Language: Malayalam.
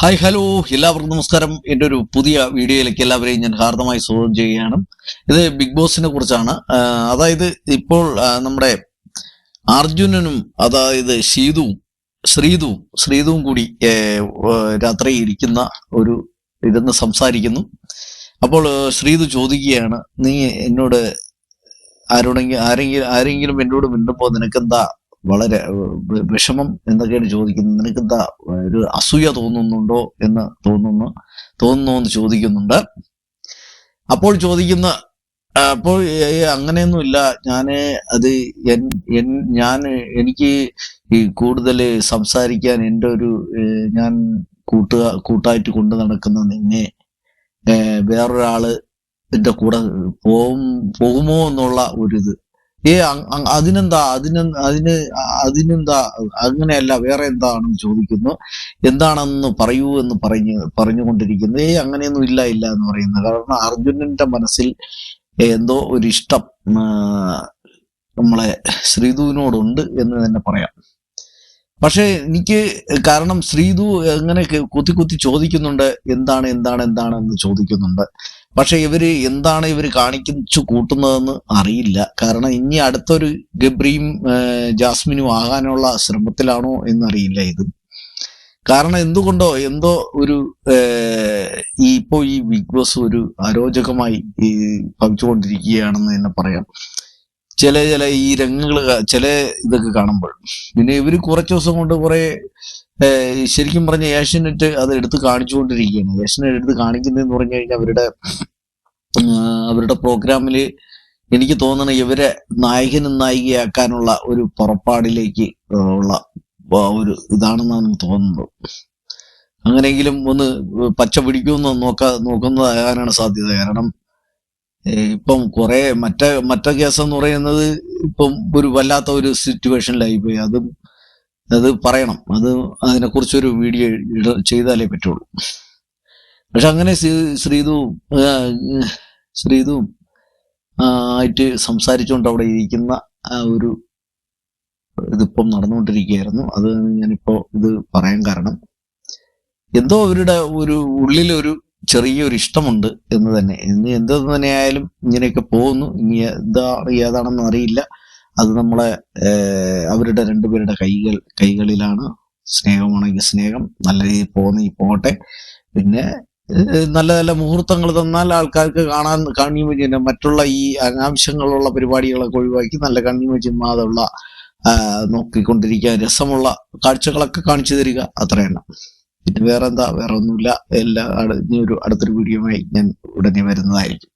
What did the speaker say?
ഹായ് ഹലോ എല്ലാവർക്കും നമസ്കാരം. എന്റെ ഒരു പുതിയ വീഡിയോയിലേക്ക് എല്ലാവരെയും ഞാൻ ഹാർദമായി സ്വാഗതം ചെയ്യുകയാണ്. ഇത് ബിഗ് ബോസിനെ കുറിച്ചാണ്. അതായത് ഇപ്പോൾ നമ്മുടെ അർജുനനും അതായത് ഷീതുവും ശ്രീതുവും ശ്രീതുവും കൂടി രാത്രി ഇരിക്കുന്ന ഒരു ഇരുന്ന് സംസാരിക്കുന്നു. അപ്പോൾ ശ്രീതു ചോദിക്കുകയാണ് നീ എന്നോട് ആരോടെങ്കിലും ആരെങ്കിലും ആരെങ്കിലും എന്നോട് മിണ്ടുമ്പോൾ നിനക്കെന്താ വളരെ വിഷമം എന്നൊക്കെയാണ് ചോദിക്കുന്നത് നിനക്ക് എന്താ ഒരു അസൂയ തോന്നുന്നുണ്ടോ എന്ന് തോന്നുന്നു തോന്നുന്നു എന്ന് ചോദിക്കുന്നുണ്ട്. അപ്പോൾ ചോദിക്കുന്ന അപ്പോൾ അങ്ങനെയൊന്നുമില്ല. ഞാൻ അത് എൻ ഞാൻ എനിക്ക് ഈ കൂടുതൽ സംസാരിക്കാൻ എന്റെ ഒരു ഞാൻ കൂട്ടുക കൂട്ടായിട്ട് കൊണ്ടു നടക്കുന്ന നിന്നെ വേറൊരാൾ എന്റെ കൂടെ പോകും പോകുമോ എന്നുള്ള ഒരിത്. ഏ അതിനെന്താ അതിന് അതിന് അതിനെന്താ അങ്ങനെയല്ല വേറെ എന്താണെന്ന് ചോദിക്കുന്നു. എന്താണെന്ന് പറയൂ എന്ന് പറഞ്ഞ് പറഞ്ഞുകൊണ്ടിരിക്കുന്നു. ഏ അങ്ങനെയൊന്നും ഇല്ല ഇല്ല എന്ന് പറയുന്നു. കാരണം അർജുനന്റെ മനസ്സിൽ എന്തോ ഒരു ഇഷ്ടം നമ്മളെ ശ്രീധുവിനോടുണ്ട് എന്ന് തന്നെ പറയാം. പക്ഷെ എനിക്ക് കാരണം ശ്രീധു എങ്ങനെ കുത്തി കുത്തി ചോദിക്കുന്നുണ്ട് എന്താണ് എന്താണ് എന്താണ് എന്ന് ചോദിക്കുന്നുണ്ട്. പക്ഷെ ഇവർ എന്താണ് ഇവർ കാണിച്ചു കൂട്ടുന്നതെന്ന് അറിയില്ല. കാരണം ഇനി അടുത്തൊരു ഗബ്രിയും ജാസ്മിനും ആകാനുള്ള ശ്രമത്തിലാണോ എന്നറിയില്ല ഇത്. കാരണം എന്തുകൊണ്ടോ എന്തോ ഒരു ഈ ഇപ്പോ ഈ ബിഗ് ബോസ് ഒരു അരോചകമായി ഈ ഭവിച്ചുകൊണ്ടിരിക്കുകയാണെന്ന് തന്നെ പറയാം. ചില ചില ഈ രംഗങ്ങൾ ചില ഇതൊക്കെ കാണുമ്പോൾ. പിന്നെ ഇവർ കുറച്ച് ദിവസം കൊണ്ട് കുറെ ശരിക്കും പറഞ്ഞ ഏഷ്യനെറ്റ് അത് എടുത്ത് കാണിച്ചുകൊണ്ടിരിക്കുകയാണ്. ഏഷ്യനെറ്റ് എടുത്ത് കാണിക്കുന്നതെന്ന് പറഞ്ഞു കഴിഞ്ഞാൽ അവരുടെ അവരുടെ പ്രോഗ്രാമിൽ എനിക്ക് തോന്നണ ഇവരെ നായകനും നായികയാക്കാനുള്ള ഒരു പുറപ്പാടിലേക്ക് ഉള്ള ഒരു ഇതാണെന്നാണ് തോന്നുന്നത്. അങ്ങനെയെങ്കിലും ഒന്ന് പച്ച പിടിക്കുമെന്ന് നോക്കാ നോക്കുന്നതാകാനാണ് സാധ്യത. കാരണം ഇപ്പം കുറെ മറ്റേ മറ്റേ കേസെന്ന് പറയുന്നത് ഇപ്പം ഒരു വല്ലാത്ത ഒരു സിറ്റുവേഷനിലായി പോയി അതും അത് പറയണം. അത് അതിനെക്കുറിച്ചൊരു വീഡിയോ ചെയ്താലേ പറ്റുള്ളൂ. പക്ഷെ അങ്ങനെ ശ്രീധു ശ്രീതുവും ആയിട്ട് സംസാരിച്ചുകൊണ്ട് അവിടെ ഇരിക്കുന്ന ആ ഒരു ഇതിപ്പം നടന്നുകൊണ്ടിരിക്കുകയായിരുന്നു. അത് ഞാനിപ്പോ ഇത് പറയാൻ കാരണം എന്തോ അവരുടെ ഒരു ഉള്ളിലൊരു ചെറിയൊരു ഇഷ്ടമുണ്ട് എന്ന് തന്നെ. ഇനി എന്ത് തന്നെയായാലും ഇങ്ങനെയൊക്കെ പോകുന്നു. ഇനി എന്താണ് ഏതാണെന്ന് അറിയില്ല. അത് നമ്മളെ അവരുടെ രണ്ടുപേരുടെ കൈകൾ കൈകളിലാണ് സ്നേഹമാണെങ്കിൽ സ്നേഹം നല്ല രീതിയിൽ പോകുന്ന പോകട്ടെ. പിന്നെ നല്ല നല്ല മുഹൂർത്തങ്ങൾ തന്നാൽ ആൾക്കാർക്ക് കാണാൻ കണ്ണിമ ചെയ്യുന്ന മറ്റുള്ള ഈ അനാവശ്യങ്ങളുള്ള പരിപാടികളൊക്കെ ഒഴിവാക്കി നല്ല കണ്ണിമ മാതുള്ള ആ, നോക്കിക്കൊണ്ടിരിക്കാൻ രസമുള്ള കാഴ്ചകളൊക്കെ കാണിച്ചു തരിക. അത്രയാണ്. പിന്നെ വേറെന്താ? വേറെ ഒന്നുമില്ല എല്ലാ ഇനി ഒരു അടുത്തൊരു വീഡിയോയുമായി ഞാൻ ഉടനെ വരുന്നതായിരിക്കും.